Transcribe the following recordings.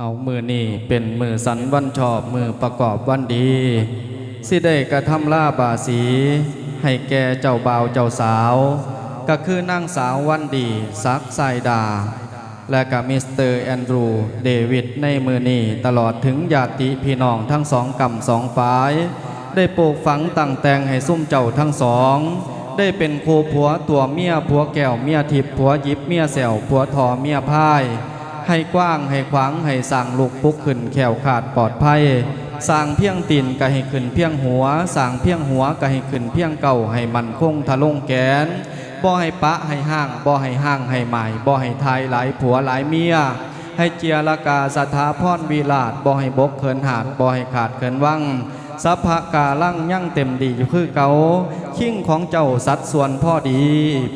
เอามือนี่เป็นมือสันวันชอบมือประกอบวันดี สิได้กระทำล่าบาสี ให้แกเจ้าบ่าวเจ้าสาว ก็คือนางสาววันดี ซักไซดา และกับมิสเตอร์แอนดรูเดวิดในมือนี่ตลอดถึงญาติพี่น้องทั้งสองกำสองฝ่าย ได้ปลูกฝังตั้งแต่งให้ซุ่มเจ้าทั้งสอง ได้เป็นโคผัวตัวเมียผัวแก้วเมียทิพผัวยิบเมียแสวผัวทอเมียพาย ให้กว้างให้ขวางให้สร้างลูกปุกขึ้นแขวขาดปลอดภัยสร้างเพียงตีนก็ให้ขึ้นเพียงหัวสร้างเพียงหัวก็ให้ขึ้นเพียงเก่าให้มันคงทะลงแกนบ่ให้ปะให้ห้างบ่ให้ห้างให้ใหม่บ่ให้ทายหลายผัวหลายเมียให้เจียรกาสถาพรวีลาดบ่ให้บกเขินหาดบ่ให้ขาดเขินวังสัพพกาลั่งยั่งเต็มดีอยู่คือเกาขิ้งของเจ้าสัดส่วนพ่อดี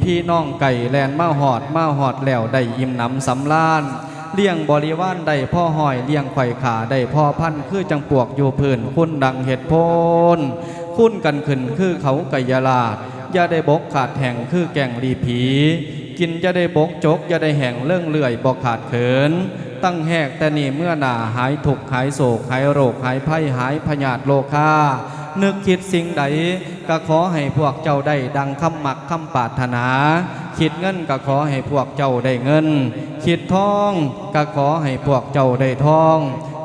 พี่น้องไก่แลนมาหอดมาหอดแล้วได้อิ่มหนำสำล้าน เลี้ยงบริวารได้พ่อหอยเลี้ยงไข่ขาได้พ่อพันธุ์คือจังปวกอยู่พื้นคุณดังเห็ดโพนคุณกันขึ้นคือเขาไกยาลาดอย่าได้บกขาดแห่งคือแก่งรีผี กินจะได้บกจกอย่าได้แห่งเรื่องเลื่อยบอกขาดเขิน ตั้งแหกแต่นี่เมื่อหนาหายถูกหายโศกหายโรคหายไพ่หายพยาธิโลคานึกคิดสิ่งใดก็ขอให้พวกเจ้าได้ดังคำหมักคำปรารถนา คิดเงินก็ขอให้พวกเจ้าได้เงิน คิดทองก็ขอให้พวกเจ้าได้ทอง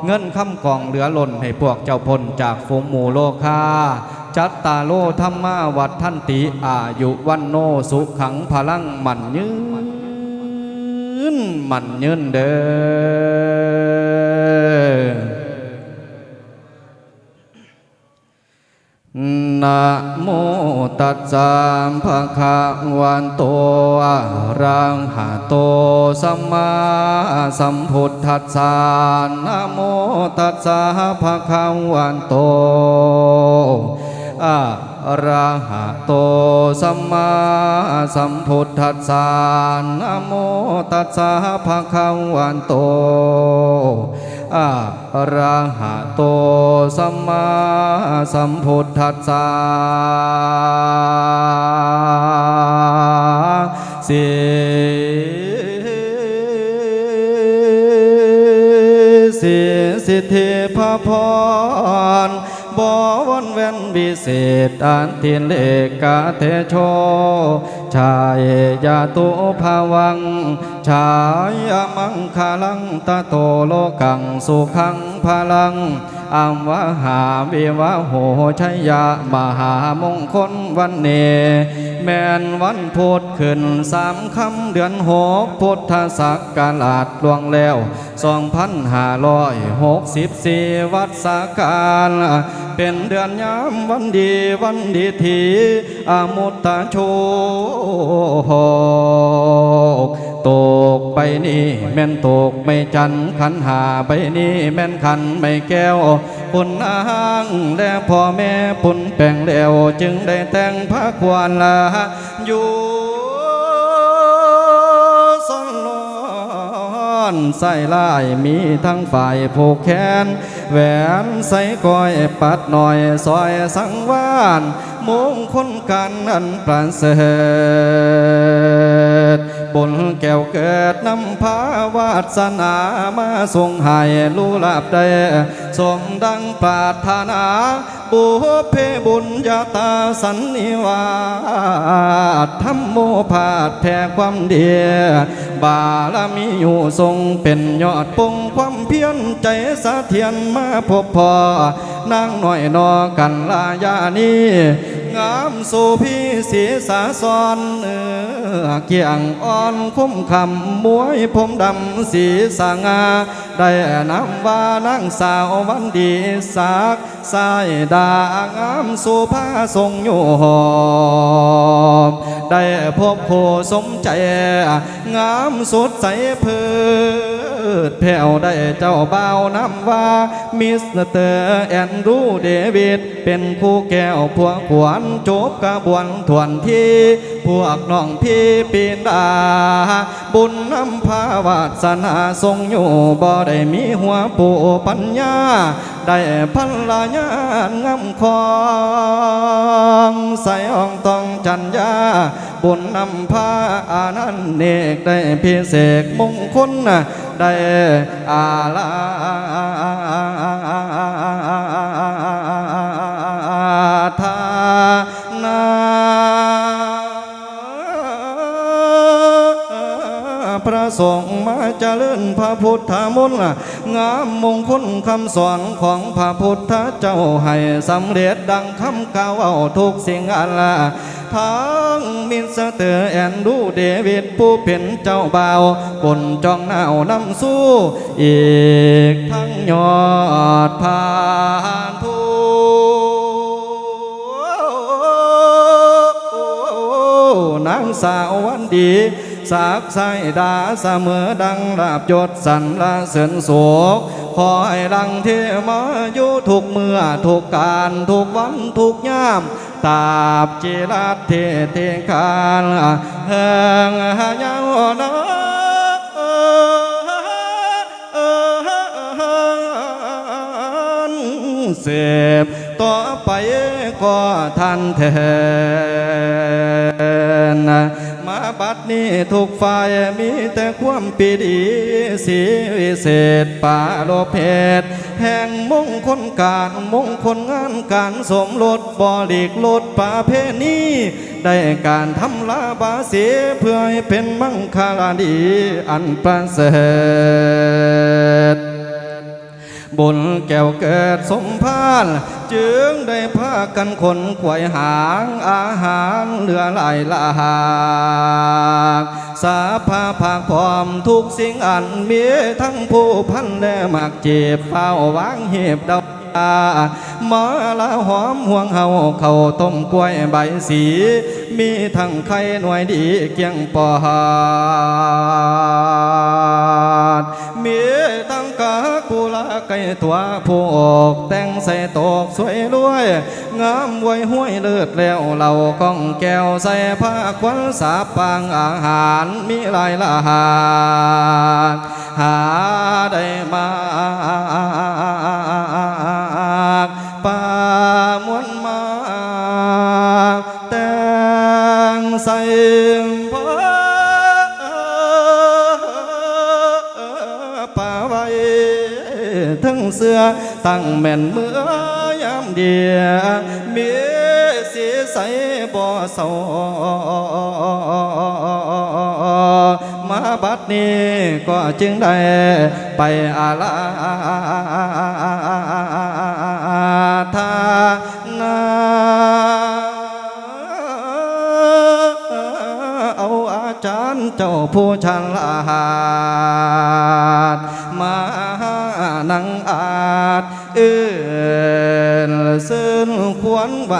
เงินคำกองเหลือหล่นให้พวกเจ้าพ้นจากฝูงหมู่โลคาจัตตาโลธรรมาวัดท่านติอายุวันโนสุขังพลังมันยืนมันยืนเด้อ นะโมตัสสะภะคะวันโตอะระหะโตสัมมาสัมพุทธัสสะนะโมตัสสะภะคะวันโตอะระหะโตสัมมาสัมพุทธัสสะนะโมตัสสะภะคะวันโต อะระหะโตสัมมาสัมพุทธัสสะสิสิสิทธิพระพร นเว้นวิเศษอันเทียนเลกาเทโช ชายยาตุภาวัง ชายมังคาลังตะโตโลกังสุขังพลังอัมวหาวิวะโหชัยยะมหามงคลวันเน แม่นวันพุธขึ้นสามคำเดือนหกพุทธศักราชลวงแล้วสองพันห้าร้อยหกสิบสี่วัดสาการเป็นเดือนยามวันดีวันดีทีอมุตตาโชค ตกไปนี่แม่นตกไม่จันขันหาไปนี่แม่นขันไม่แก้วปุ่นอ้างและพ่อแม่ปุ่นแป้งแล้วจึงได้แต่งพระควรละอยู่สนลอนใส่ลายมีทั้งฝ่ายผูกแขนแหวนใส่ก้อยปัดหน่อยซอยสังวานมงคลกันอันประเสริฐ บนแก้วเกิดนำพาวาสนามาทรงให้ลูลาบได้สมดังปรารถนาบุพเพบุญญาตาสันนิวาสธรรมโมภาสแผ่ความเดียบารมีอยู่ทรงเป็นยอดปงความเพียรใจสะเทียนมาพบพอนางหน่อยนอกันลายานี งามสู่พี่สีสาซอนเออเกี่ยงอ่อนคุ้มคำมวยผมดำสีสางา ได้นำว่านางสาววันดีสักสายดางามสู่ผ้าทรงอยู่หอมได้พบโคสมใจ งามสดใสเพิ ดแผ่วได้เจ้าบ่าวน้ำว่า มิสเตอร์แอนดรูเดวิดเป็นคู่แก้วพวกขวานจบกระบวนทวนที่ พวกน้องพี่ปีนดา บุญนำพาวาสนาทรงอยู่บ่ได้มีหัวปูปัญญาได้พันลายานงำคองใส่อ่องต้องจันยาบุญนำพาอานันต์เนกได้พิเศษมงคลได้อาลาทานาพระสงฆ์ เจริญพระพุทธมนต์งามมงคลคำสอนของพระพุทธเจ้าให้สำเร็จดังคำกล่าวเอาทุกสิ่งอันละทั้งมินสเตอร์แอนดูเดวิดผู้เป็นเจ้าบ่าวบนจองหนาวนำสู้ อีกทั้งยอดพานทูนางสาววันดี สากไสดาเสมอดังลาบยศสันละเสริญโศกขอให้ดังเทมาอยู่ทุกเมื่อทุกการทุกวันทุกยามตาบจิรัตเทเทคานเฮงหายาวนะเสพต่อไปก็ทันเทน บัดนี้ทุกฝ่ายมีแต่ความปีดีสีวิเศษป่าโลเพศแห่งมงคลการมงคลงานการสมรสบริกลดป่าเพณีได้การทำลาบาเสียเพื่อให้เป็นมังคลาดีอันประเสริฐ บนแก้วเกิดสมพานจึงได้พากันขนขวายหางอาหารเหลือหลายละหากสาภาภาคพร้อมทุกสิ่งอันมีทั้งผู้พันและมักเจ็บเฝ้าวางเหีบดาว หมาละหอมห่วงเฮาเข้าต้มกล้วยใบสี มีทั้งไข่หน่วยดีเกียงปอดมีทั้งกากุลาไก่ตัวผู้ออกแต่งใส่ตกสวยรวย งามไว้ห้วยเลือดแล้วเราก้องแก้วใส่ผ้าควันสาปางอาหารมีหลายละหากหาได้มา เสื้อตั้งแม่นเมื่อยามเดียมีสีใสบ่เศร้ามาบัดนี้ก็จึงได้ไปอาลาทานาเอาอาจารย์เจ้าผู้ชันลา งคว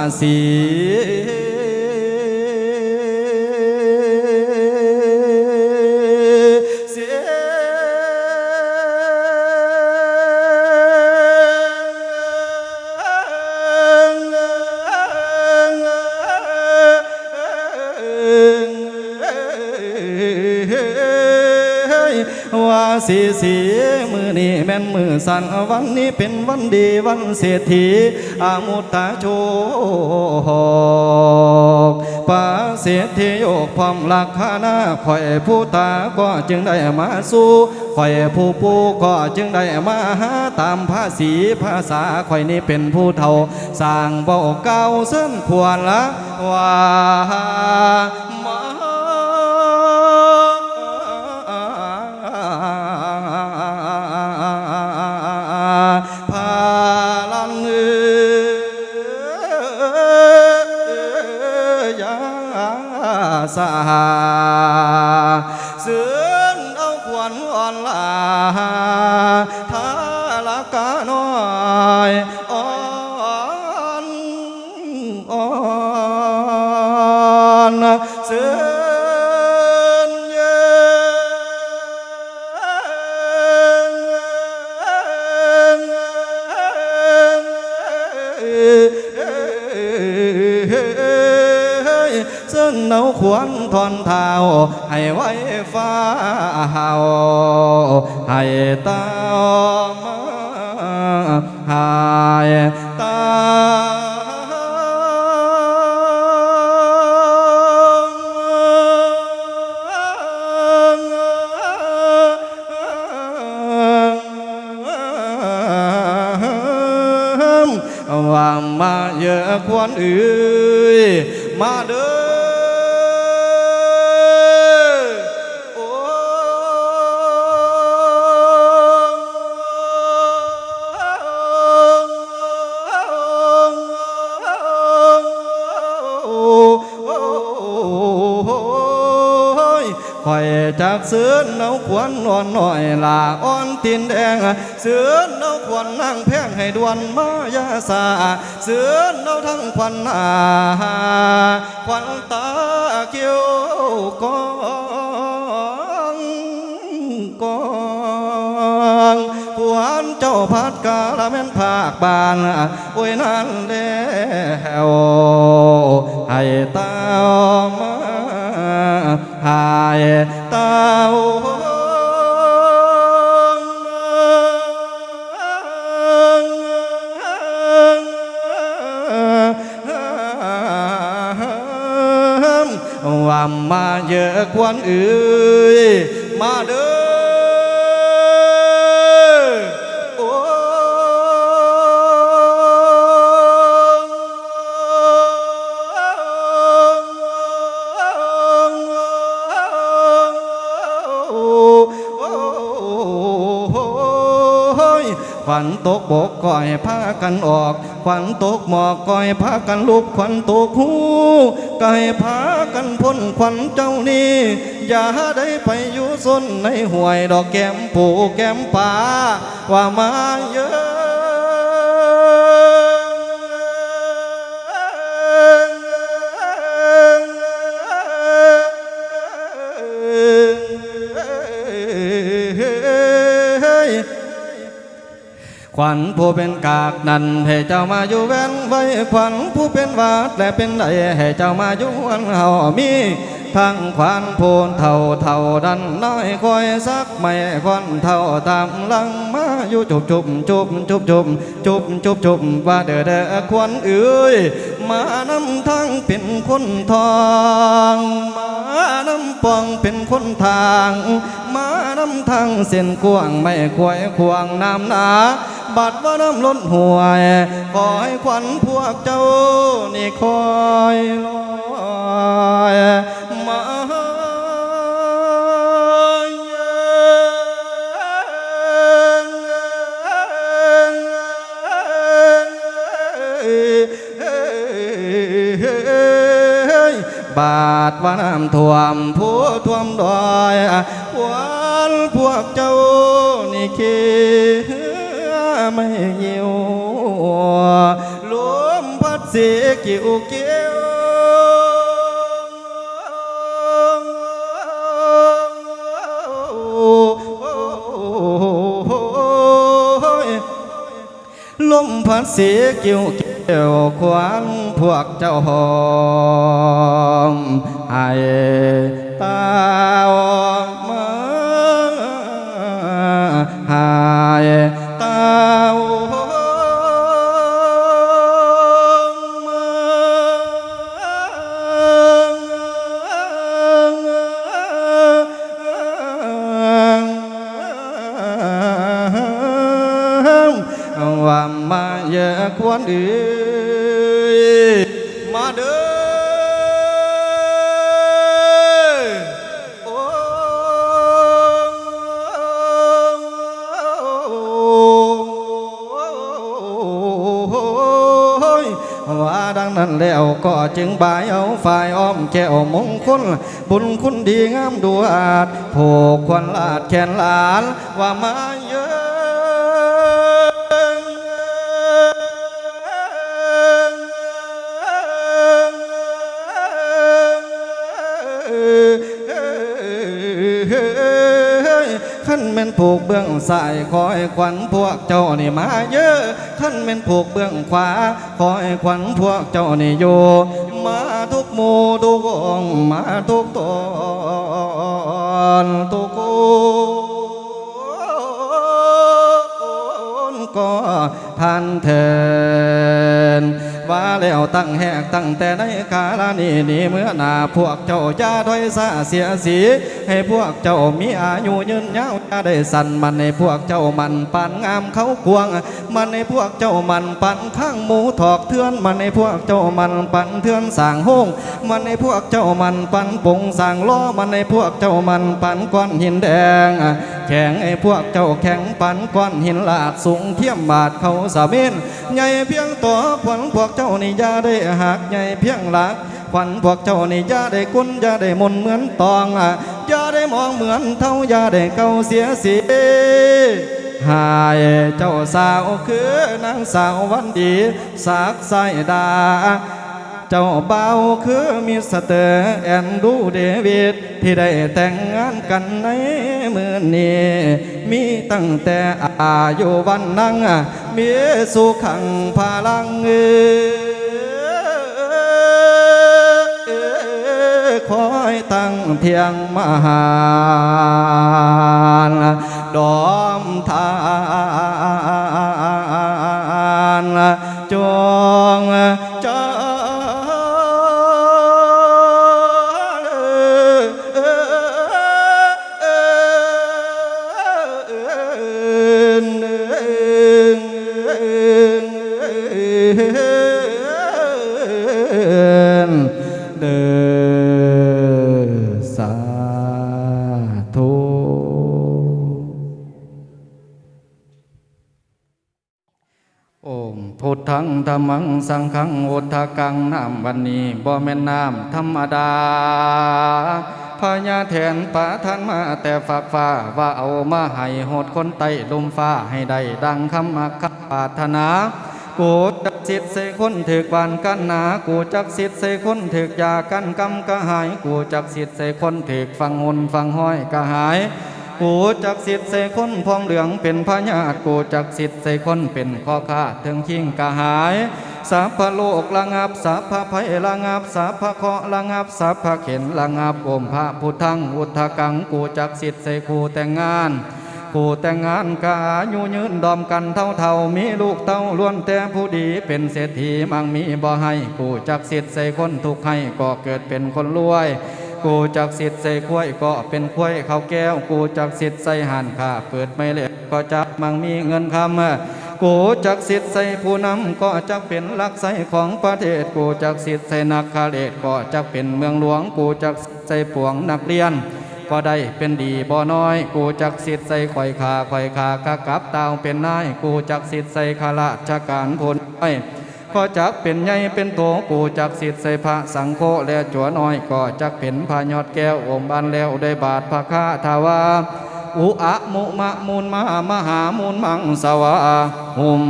ว่าสีสีมือนี้แม่นมือสันวันนี้เป็นวันดีวันเศรษฐีอามุตตาโชคป้าเศรษฐีโยกพร้อมลักขานาข่อยผู้ตาก็จึงได้มาสู้ข่อยผู้ปูก็จึงได้มาหาตามภาษีภาษาข่อยนี่เป็นผู้เฒ่าสร้างเบาเก่าเส้นควรละว่า นเส้นเอาขวานทอ เยอะควรเอ้ยมาเด้อโอ้คอยจากเสือเนาขวัญนอนหน่อยลาอ่อนตินแดงเสือเนาขวัญนั่งแพงให้ดวนมายาสาเสือนเนาทั้งขวัญอาขวัญตาเกี่ยวกองกองขวัญเจ้าพัดกาละแม่นภาคบานโอ้ยนั่นแล้วให้ตามาให้ตาว่า วนเอ้ยมาเด้อโอ้ควันตกบกก่อยพากันออกควันตกหมอกก่อยพากันลุกควันตกหูก่อยพา กันพ้นควันเจ้านี้อย่าได้ไปอยู่ซนในห่วยดอกแก้มปูแก้มป่าว่ามาเยอะ ขวัญผู้เป็นกากนันให้เจ้ามาอยู่แวนไว้ขวัญผู้เป็นวาดและเป็นไดให้เจ้ามาอยู่วันเฮามีทั้งขวัญพูนเท่าเท่าดันน้อยคอยสักไม่ขวัญเท่าตามลังมาอยู่จุบจุบจุบจุบจุบจุบจุบจุบว่าเด้อเด้อขวัญเอ้ยมานำทางเป็นคนทองมานำปองเป็นคนทาง มานำทางเส้นกว้างไม่ควยควางน้ำหนา บัดว่าน้ำล้นห่วย ขอให้ขวัญพวกเจ้านี่คอยลอยมาบาดว่าน้ำท่วมผู้ท่วมดอยขวัญพวกเจ้านี่คิด ไม่เหี่ยวลมพัดเสียกิ่วเกี่ยวลมพัดเสียกิ่วเกี่ยวควันพวกเจ้าหอมให้ตาออกมาหาย ควรดีมาเด้อโอ้ว่าดังนั้นแล้วก็จึงบายเอาฝ่ายอ้อมแก้วมงคลบุญคุณดีงามดูอาจผูกควันลาดแขนหลานว่าไม ม่นผูกเบื้องซ้ายคอยขวัญพวกเจ้านี่มาเยอะขั้นแม่นผูกเบื้องขวาคอยขวัญพวกเจ้านี่อยู่มาทุกหมู่ทุกองมาทุกตอนทุกคนก็ทันเทิน ว่าแล้วตั้งแหกตั้งแต่ในกาลนี้นี้เมื่อนาพวกเจ้าจะถอยสาเสียสี ให้พวกเจ้ามีอายุยืนยาวจะได้สั่นมันในพวกเจ้ามันปันงามเขากวง มันในพวกเจ้ามันปันข้างหมูถอกเทือนมันในพวกเจ้ามันปันเทือนสางห้องมันในพวกเจ้ามันปันปงสางล้อมันในพวกเจ้ามันปันก้อนหินแดง แข็งไอ้พวกเจ้าแข็งปันก้อนหินลาดสูงเทียมบาดเขาสามินใหญ่เพียงตัวขวัญพวกเจ้านี่ยาได้หักใหญ่เพียงหลักขวัญพวกเจ้านี่ยาได้กุนยาได้มนเหมือนตองอะยาได้มองเหมือนเท่ายาได้เก่าเสียสีหายเจ้าสาวคือนางสาววันดีสักสายดา เจ้าเบาคือมิสเตอร์แอนดูเดวิดที่ได้แต่งงานกันในมือนี้มีตั้งแต่อายุวันนั่งมีสุขังพลังเออคอยตั้งเพียงมหาดอมทานจง รมังสังฆังอุทธกังน้ำวันนี้บ่แม่นน้ำธรรมดาพญาแทนปะท่านมาแต่ฝากฟ้าว่าเอามาให้โหดคนไตลมฟ้าให้ได้ดังคำมาคปาถนากูจักสิทธิ์ใส่คนถึกบานกันหนา กูจักสิทธิ์ใส่คนถึกยากันกำกะหาย กูจักสิทธิ์ใส่คนถึกฟังหุนฟังห้อยกะหาย กูจักสิทธิ์ใส่คนพอมเหลืองเป็นพญาตกูจักสิทธิ์ใส่คนเป็นข้อข้าถึงขิงกะหายสัพพะโลกระงับสัพพะภัยระงับสัพพะเคราะห์ระงับสัพพะเข็นระงับโอมพระพุทธังอุทธกังกูจักสิทธิ์ใส่คูแต่งงานผู้แต่งงานกอายุยืนดอมกันเท่าเท่ามีลูกเต้าล้วนแต่ผู้ดีเป็นเศรษฐีมั่งมีบ่ให้กูจักสิทธิ์ใส่คนทุกข์ให้ก็เกิดเป็นคนรวย กูจักสิทธิ์ใส่ข้วยก็เป็นข้วยข้าวแก้ว กูจักสิทธิ์ใส่หันข้าเปิดไม่เล็กก็จักมังมีเงินคำกูจักสิทธิ์ใส่ผู้นำก็จักเป็นลักใสของประเทศ กูจักสิทธิ์ใส่นักคาเลตก็จักเป็นเมืองหลวง กูจักใส่ปวงนักเรียนก็ได้เป็นดีบ่น้อย กูจักสิทธิ์ใส่ข่อยขาข่อยขากะกับตาวเป็นนาย กูจักสิทธิ์ใส่ข้าราชการพลไอ ก็จักเป็นใหญ่เป็นโตกูจักสิทธิ์ใส่พระสังโฆและจัวน้อยก็จักเป็นพายอดแก้วอมบานแล้วได้บาทพระคาทาวาอุอะมุมะมูลมหามหามูลมังสวะหุม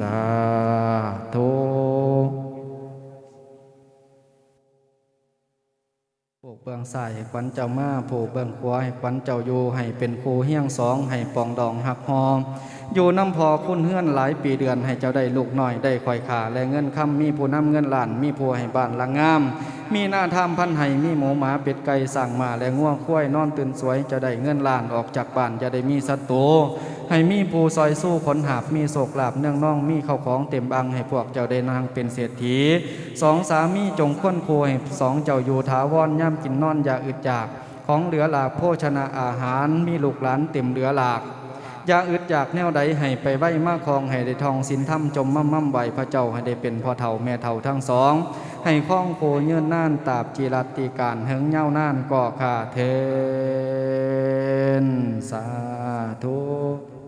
สาธุผูกเบื้องซ้ายให้ขวัญเจ้ามาผูกเบื้องขวาให้ขวัญเจ้าอยู่ให้เป็นครูเฮี้ยงสองให้ปองดองหักหอม อยู่น้ำพอคุณเฮือนหลายปีเดือนให้เจ้าได้ลูกน้อยได้ข่อยขาและเงินคำมีผู้นำเงินล้านมีผู้ให้บ้านละงาม มีหน้าทำพันไห้มีหมูหมาเป็ดไก่สั่งมาและง่วงคุ้ยนอนตื่นสวยจะได้เงินล้านออกจากบ้านจะได้มีศัตรูให้มีผู้ซอยสู้ขนหาบมีโศกลาบเนื่องน่องมีเข้าวของเต็มบังให้พวกเจ้าได้นางเป็นเศรษฐีสองสามีจงค้นครัวให้สองเจ้าอยู่ถาวรย่ำกินนอนอย่าอึดจากของเหลือหลากโภชนะอาหารมีลูกหลานเต็มเหลือหลาก อย่าอึดจากแนวใดให้ไปไหวมาคองให้ได้ทองสินถ้ำจมมั่มมั่มไหวพระเจ้าให้ได้เป็นพ่อเฒ่าแม่เฒ่าทั้งสอง ให้ข้องโคเยื่นน่านตาบจีรัตติการเฮงเย้าน่านก่อขาเทนสาธุ